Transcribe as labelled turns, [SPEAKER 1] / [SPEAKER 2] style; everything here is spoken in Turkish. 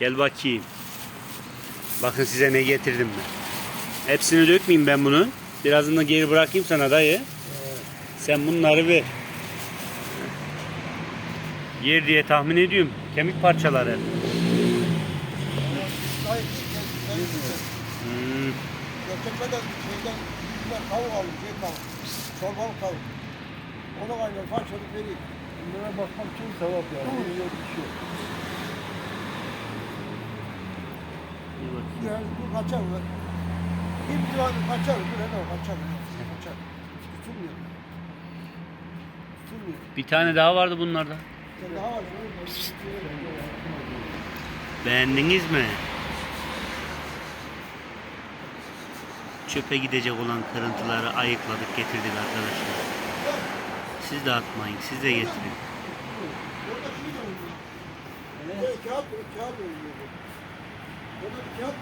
[SPEAKER 1] Gel bakayım. Bakın size ne getirdim ben. Hepsini dökmeyeyim ben bunun. Birazını da geri bırakayım sana dayı. Sen bunları ver. Yer diye tahmin ediyorum. Kemik parçaları. Hmm.
[SPEAKER 2] Gökçekme'den şeyden bizden tavuk aldım, şey tavuk. Çorbalık tavuk. Onu kaynar, parçalık vereyim.
[SPEAKER 3] Bunlara bakmak çok sevap yani. Bir yok bir şey yok.
[SPEAKER 2] Yani bu kaçar mı? Bir divanı kaçar mı? Bu ne o kaçar mı? Kaçar. Tutulmuyor. Tutulmuyor.
[SPEAKER 1] Bir tane daha vardı bunlarda.
[SPEAKER 2] Sen daha var.
[SPEAKER 1] Beğendiniz mi? Çöpe gidecek olan kırıntıları ayıkladık getirdik arkadaşlar. Siz de atmayın, siz de getirin.
[SPEAKER 2] Kağıt, bir kağıt No.